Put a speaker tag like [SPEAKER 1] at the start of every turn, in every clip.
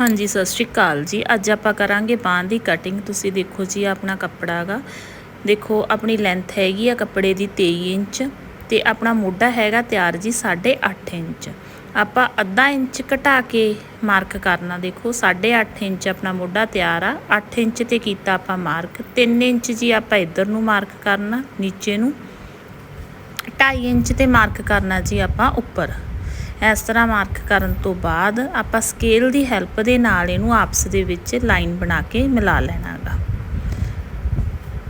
[SPEAKER 1] ਹਾਂਜੀ, ਸਤਿ ਸ਼੍ਰੀ ਅਕਾਲ ਜੀ। ਅੱਜ ਆਪਾਂ ਕਰਾਂਗੇ ਬਾਂਹ ਦੀ ਕਟਿੰਗ ਤੁਸੀਂ ਦੇਖੋ ਜੀ ਆਪਣਾ ਕੱਪੜਾ ਹੈਗਾ। ਦੇਖੋ, ਆਪਣੀ ਲੈਂਥ ਹੈਗੀ ਆ ਕੱਪੜੇ ਦੀ 23 ਇੰਚ ਤੇ ਆਪਣਾ ਮੋਢਾ ਹੈਗਾ ਤਿਆਰ ਜੀ 8.5 ਇੰਚ। ਆਪਾਂ ਅੱਧਾ ਇੰਚ ਘਟਾ ਕੇ ਮਾਰਕ ਕਰਨਾ। ਦੇਖੋ 8.5 ਇੰਚ ਆਪਣਾ ਮੋਢਾ ਤਿਆਰ ਆ। 8 ਇੰਚ ਤੇ ਕੀਤਾ ਆਪਾਂ ਮਾਰਕ 3 ਇੰਚ ਜੀ ਆਪਾਂ ਇੱਧਰ ਨੂੰ ਮਾਰਕ ਕਰਨਾ, ਨੀਚੇ ਨੂੰ। 2.5 ਇੰਚ ਤੇ ਮਾਰਕ ਕਰਨਾ ਜੀ ਆਪਾਂ ਉੱਪਰ। ਇਸ ਤਰ੍ਹਾਂ ਮਾਰਕ ਕਰਨ ਤੋਂ ਬਾਅਦ ਆਪਾਂ ਸਕੇਲ ਦੀ ਹੈਲਪ ਦੇ ਨਾਲ ਇਹਨੂੰ ਆਪਸ ਦੇ ਵਿੱਚ ਲਾਈਨ ਬਣਾ ਕੇ ਮਿਲਾ ਲੈਣਾਗਾ।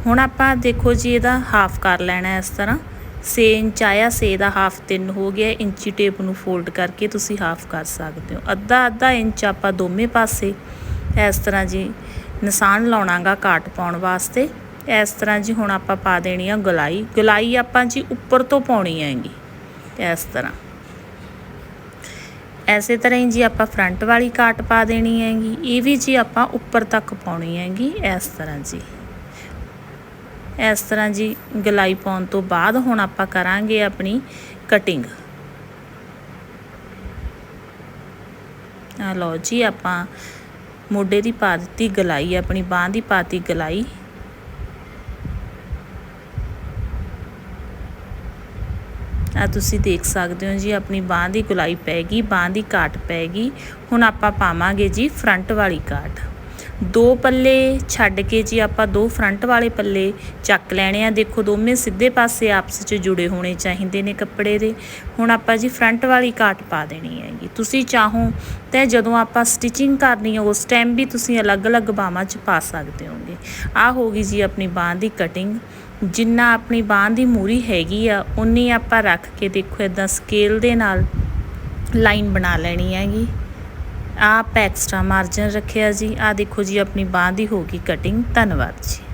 [SPEAKER 1] ਹੁਣ ਆਪਾਂ ਦੇਖੋ ਜੀ ਇਹਦਾ ਹਾਫ ਕਰ ਲੈਣਾ ਇਸ ਤਰ੍ਹਾਂ। 6 ਇੰਚ ਆਇਆ 6 ਦਾ ਹਾਫ 3 ਹੋ ਗਿਆ, ਇੰਚੀ ਟੇਪ ਨੂੰ ਫੋਲਡ ਕਰਕੇ ਤੁਸੀਂ ਹਾਫ ਕਰ ਸਕਦੇ ਹੋ। ਅੱਧਾ ਅੱਧਾ ਇੰਚ ਆਪਾਂ ਦੋਵੇਂ ਪਾਸੇ ਇਸ ਤਰ੍ਹਾਂ ਜੀ ਨਿਸ਼ਾਨ ਲਾਉਣਾਗਾ ਕਾਟ ਪਾਉਣ ਵਾਸਤੇ। ਇਸ ਤਰ੍ਹਾਂ ਜੀ ਹੁਣ ਆਪਾਂ ਪਾ ਦੇਣੀ ਆ ਗੁਲਾਈ। ਗੁਲਾਈ ਆਪਾਂ ਜੀ ਉੱਪਰ ਤੋਂ ਪਾਉਣੀ ਹੈਗੀ, ਇਸ ਤਰ੍ਹਾਂ। ਐਸੇ ਤਰ੍ਹਾਂ ਹੀ ਜੀ ਆਪਾਂ ਫਰੰਟ ਵਾਲੀ ਕਾਟ ਪਾ ਦੇਣੀ ਹੈਗੀ, ਇਹ ਵੀ ਜੀ ਆਪਾਂ ਉੱਪਰ ਤੱਕ ਪਾਉਣੀ ਹੈਗੀ, ਇਸ ਤਰ੍ਹਾਂ ਜੀ। ਇਸ ਤਰ੍ਹਾਂ ਜੀ ਗਲਾਈ ਪਾਉਣ ਤੋਂ ਬਾਅਦ ਹੁਣ ਆਪਾਂ ਕਰਾਂਗੇ ਆਪਣੀ ਕਟਿੰਗ ਆ ਲਓ ਜੀ, ਆਪਾਂ ਮੋਢੇ ਦੀ ਪਾ ਦਿੱਤੀ ਗਲਾਈ, ਆਪਣੀ ਬਾਹ ਦੀ ਪਾਤੀ ਗਲਾਈ। ਆ ਤੁਸੀਂ ਦੇਖ ਸਕਦੇ ਹੋ ਜੀ, ਆਪਣੀ ਬਾਹ ਦੀ ਗੁਲਾਈ ਪੈ ਗਈ, ਬਾਹ ਦੀ ਕਾਟ ਪੈ ਗਈ। ਹੁਣ ਆਪਾਂ ਪਾਵਾਂਗੇ ਜੀ ਫਰੰਟ ਵਾਲੀ ਕਾਟ ਦੋ ਪੱਲੇ ਛੱਡ ਕੇ ਜੀ ਆਪਾਂ ਦੋ ਫਰੰਟ ਵਾਲੇ ਪੱਲੇ ਚੱਕ ਲੈਣੇ ਆ, ਦੇਖੋ ਦੋਵੇਂ ਸਿੱਧੇ ਪਾਸੇ ਆਪਸ ਵਿੱਚ ਜੁੜੇ ਹੋਣੇ ਚਾਹੀਦੇ ਨੇ ਕੱਪੜੇ ਦੇ। ਹੁਣ ਆਪਾਂ ਜੀ ਫਰੰਟ ਵਾਲੀ ਕਾਟ ਪਾ ਦੇਣੀ ਹੈਗੀ। ਤੁਸੀਂ ਚਾਹੋ ਤੇ ਜਦੋਂ ਆਪਾਂ ਸਟਿਚਿੰਗ ਕਰਨੀ ਹੈ ਉਸ ਟਾਈਮ ਵੀ ਤੁਸੀਂ ਅਲੱਗ-ਅਲੱਗ ਬਾਹਾਂ 'ਚ ਪਾ ਸਕਦੇ ਹੋਗੇ। ਆ ਗਈ ਜੀ ਆਪਣੀ ਬਾਹ ਦੀ ਕਟਿੰਗ ਜਿੰਨਾ ਆਪਣੀ ਬਾਹ ਦੀ ਮੂਰੀ ਹੈਗੀ ਆ ਉਨੀ ਆਪਾਂ ਰੱਖ ਕੇ ਦੇਖੋ ਇਦਾਂ ਸਕੇਲ ਦੇ ਨਾਲ ਲਾਈਨ ਬਣਾ ਲੈਣੀ ਹੈਗੀ। ਆਪ ਐਕਸਟਰਾ ਮਾਰਜਨ ਰੱਖਿਆ ਜੀ। ਆ ਦੇਖੋ ਜੀ, ਆਪਣੀ ਬਾਹ ਦੀ ਹੋ ਗਈ ਕਟਿੰਗ ਧੰਨਵਾਦ ਜੀ।